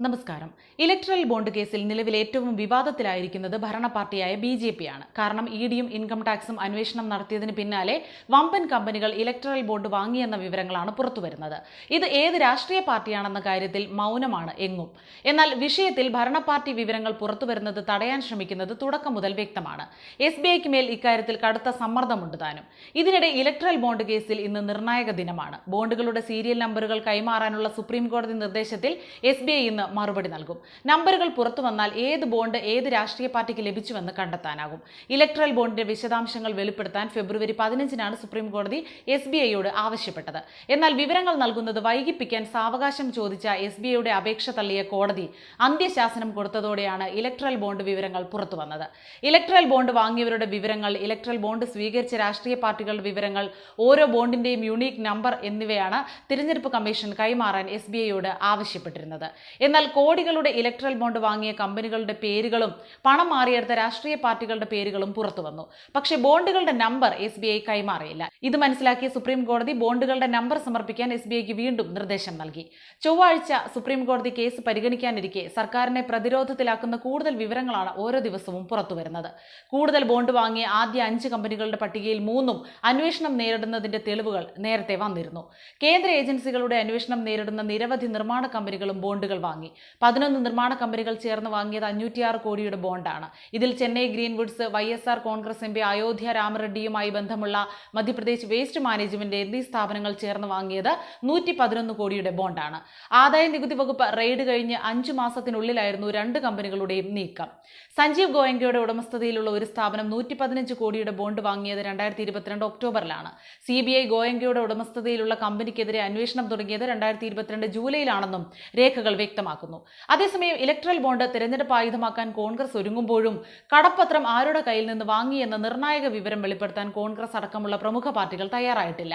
നമസ്കാരം. Electoral bond കേസിൽ നിലവിൽ ഏറ്റവും വിവാദത്തിലായിരിക്കുന്നത് ഭരണ പാർട്ടിയായ ബി ജെ പി ആണ് കാരണം ഇ ഡിയും ഇൻകം ടാക്സും അന്വേഷണം നടത്തിയതിന് പിന്നാലെ വമ്പൻ കമ്പനികൾ ഇലക്ട്രൽ ബോണ്ട് വാങ്ങിയെന്ന വിവരങ്ങളാണ് പുറത്തുവരുന്നത്. ഇത് ഏത് രാഷ്ട്രീയ പാർട്ടിയാണെന്ന കാര്യത്തിൽ മൗനമാണ് എങ്ങും. എന്നാൽ വിഷയത്തിൽ ഭരണ പാർട്ടി വിവരങ്ങൾ പുറത്തുവരുന്നത് തടയാൻ ശ്രമിക്കുന്നത് തുടക്കം മുതൽ വ്യക്തമാണ്. എസ് ബി ഐക്ക് മേൽ ഇക്കാര്യത്തിൽ കടുത്ത സമ്മർദ്ദമുണ്ട് താനും. ഇതിനിടെ ഇലക്ട്രൽ ബോണ്ട് കേസിൽ ഇന്ന് നിർണായക ദിനമാണ്. ബോണ്ടുകളുടെ സീരിയൽ നമ്പറുകൾ കൈമാറാനുള്ള സുപ്രീം കോടതി നിർദ്ദേശത്തിൽ എസ് ബി ഐ ഇന്ന് മറുപടി നൽകും. നമ്പറുകൾ പുറത്തു വന്നാൽ ഏത് ബോണ്ട് ഏത് രാഷ്ട്രീയ പാർട്ടിക്ക് ലഭിച്ചുവെന്ന് കണ്ടെത്താനാകും. ഇലക്ട്രൽ ബോണ്ടിന്റെ വിശദാംശങ്ങൾ വെളിപ്പെടുത്താൻ ഫെബ്രുവരി പതിനഞ്ചിനാണ് സുപ്രീം കോടതി എസ് ബി ഐയോട് ആവശ്യപ്പെട്ടത്. എന്നാൽ വിവരങ്ങൾ നൽകുന്നത് വൈകിപ്പിക്കാൻ സാവകാശം ചോദിച്ച എസ് ബി ഐയുടെ അപേക്ഷ തള്ളിയ കോടതി അന്ത്യശാസനം കൊടുത്തതോടെയാണ് ഇലക്ട്രൽ ബോണ്ട് വിവരങ്ങൾ പുറത്തു വന്നത്. ഇലക്ട്രൽ ബോണ്ട് വാങ്ങിയവരുടെ വിവരങ്ങൾ ഇലക്ട്രൽ ബോണ്ട് സ്വീകരിച്ച രാഷ്ട്രീയ പാർട്ടികളുടെ വിവരങ്ങൾ ഓരോ ബോണ്ടിന്റെയും യുണീക്ക് നമ്പർ എന്നിവയാണ് തിരഞ്ഞെടുപ്പ് കമ്മീഷൻ കൈമാറാൻ എസ് ബി ഐയോട് ആവശ്യപ്പെട്ടിരുന്നത്. എന്നാൽ കോടികളുടെ ഇലക്ട്രൽ ബോണ്ട് വാങ്ങിയ കമ്പനികളുടെ പേരുകളും പണം മാറിയെടുത്ത രാഷ്ട്രീയ പാർട്ടികളുടെ പേരുകളും പുറത്തു വന്നു. പക്ഷേ ബോണ്ടുകളുടെ നമ്പർ എസ് ബി ഐ കൈമാറിയില്ല. ഇത് മനസ്സിലാക്കിയ സുപ്രീം കോടതി ബോണ്ടുകളുടെ നമ്പർ സമർപ്പിക്കാൻ എസ് ബി ഐക്ക് വീണ്ടും നിർദ്ദേശം നൽകി. ചൊവ്വാഴ്ച സുപ്രീം കോടതി കേസ് പരിഗണിക്കാനിരിക്കെ സർക്കാരിനെ പ്രതിരോധത്തിലാക്കുന്ന കൂടുതൽ വിവരങ്ങളാണ് ഓരോ ദിവസവും പുറത്തുവരുന്നത് കൂടുതൽ ബോണ്ട് വാങ്ങിയ ആദ്യ അഞ്ച് കമ്പനികളുടെ പട്ടികയിൽ മൂന്നും അന്വേഷണം നേരിടുന്നതിന്റെ തെളിവുകൾ നേരത്തെ വന്നിരുന്നു. കേന്ദ്ര ഏജൻസികളുടെ അന്വേഷണം നേരിടുന്ന നിരവധി നിർമ്മാണ കമ്പനികളും ബോണ്ടുകൾ വാങ്ങി. പതിനൊന്ന് നിർമ്മാണ കമ്പനികൾ ചേർന്ന് വാങ്ങിയത് അഞ്ഞൂറ്റിയാറ് കോടിയുടെ ബോണ്ടാണ്. ഇതിൽ Chennai Greenwoods Y S R Congress M P Ayodhya രാമറെഡ്ഡിയുമായി ബന്ധമുള്ള മധ്യപ്രദേശ് വേസ്റ്റ് മാനേജ്മെന്റ് എന്നീ സ്ഥാപനങ്ങൾ ചേർന്ന് വാങ്ങിയത് നൂറ്റി പതിനൊന്ന് കോടിയുടെ ബോണ്ടാണ്. ആദായ നികുതി വകുപ്പ് റെയ്ഡ് കഴിഞ്ഞ് അഞ്ചു മാസത്തിനുള്ളിലായിരുന്നു രണ്ട് കമ്പനികളുടെയും നീക്കം. സഞ്ജീവ് ഗോയങ്കയുടെ ഉടമസ്ഥതയിലുള്ള ഒരു സ്ഥാപനം നൂറ്റി പതിനഞ്ച് കോടിയുടെ ബോണ്ട് വാങ്ങിയത് രണ്ടായിരത്തി ഇരുപത്തിരണ്ട് ഒക്ടോബറിലാണ്. സി ബി ഐ ഗോയങ്കയുടെ ഉടമസ്ഥതയിലുള്ള കമ്പനിക്കെതിരെ അന്വേഷണം തുടങ്ങിയത് രണ്ടായിരത്തി ഇരുപത്തിരണ്ട് ജൂലൈയിലാണെന്നും രേഖകൾ വ്യക്തമാക്കുന്നു. അതേസമയം ഇലക്ട്രൽ ബോണ്ട് തിരഞ്ഞെടുപ്പ് ആയുധമാക്കാൻ കോൺഗ്രസ് ഒരുങ്ങുമ്പോഴും കടപ്പത്രം ആരുടെ കയ്യിൽ നിന്ന് വാങ്ങിയെന്ന നിർണായക വിവരം വെളിപ്പെടുത്താൻ കോൺഗ്രസ് അടക്കമുള്ള പ്രമുഖ പാർട്ടികൾ തയ്യാറായിട്ടില്ല.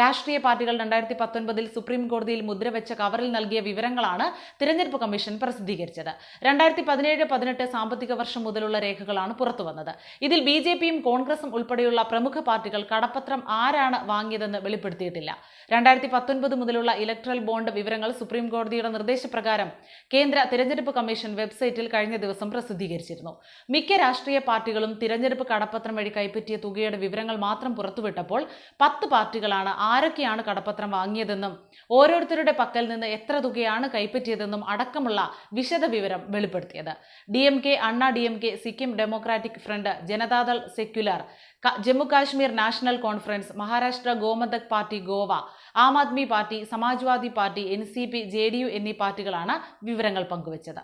രാഷ്ട്രീയ പാർട്ടികൾ രണ്ടായിരത്തി പത്തൊൻപതിൽ സുപ്രീം കോടതിയിൽ മുദ്രവെച്ച കവറിൽ നൽകിയ വിവരങ്ങളാണ് തിരഞ്ഞെടുപ്പ് കമ്മീഷൻ പ്രസിദ്ധീകരിച്ചത്. രണ്ടായിരത്തി പതിനേഴ് പതിനെട്ട് സാമ്പത്തിക വർഷം മുതലുള്ള രേഖകളാണ് പുറത്തുവന്നത്. ഇതിൽ ബി ജെ പിയും കോൺഗ്രസും ഉൾപ്പെടെയുള്ള പ്രമുഖ പാർട്ടികൾ കടപ്പത്രം ആരാണ് വാങ്ങിയതെന്ന് വെളിപ്പെടുത്തിയിട്ടില്ല. രണ്ടായിരത്തി പത്തൊൻപത് മുതലുള്ള ഇലക്ട്രൽ ബോണ്ട് വിവരങ്ങൾ സുപ്രീം കോടതിയുടെ നിർദ്ദേശപ്രകാരം കേന്ദ്ര തിരഞ്ഞെടുപ്പ് കമ്മീഷൻ വെബ്സൈറ്റിൽ കഴിഞ്ഞ ദിവസം പ്രസിദ്ധീകരിച്ചിരുന്നു. മിക്ക രാഷ്ട്രീയ പാർട്ടികളും തിരഞ്ഞെടുപ്പ് കടപ്പത്രം വഴി കൈപ്പറ്റിയ തുകയുടെ വിവരങ്ങൾ മാത്രം പുറത്തുവിട്ടപ്പോൾ പത്ത് പാർട്ടികളാണ് ആരൊക്കെയാണ് കടപ്പത്രം വാങ്ങിയതെന്നും ഓരോരുത്തരുടെ പക്കൽ നിന്ന് എത്ര തുകയാണ് കൈപ്പറ്റിയതെന്നും അടക്കമുള്ള വിശദ വിവരം വെളിപ്പെടുത്തിയത്. D M K Anna D M K Sikkim Democratic Front Janata Dal Secular Jammu Kashmir National Conference Maharashtra Gomantak party Goa Aam Aadmi party Samajwadi party N C P J D U എന്നീ പാർട്ടികളാണ് വിവരങ്ങൾ പങ്കുവച്ചത്.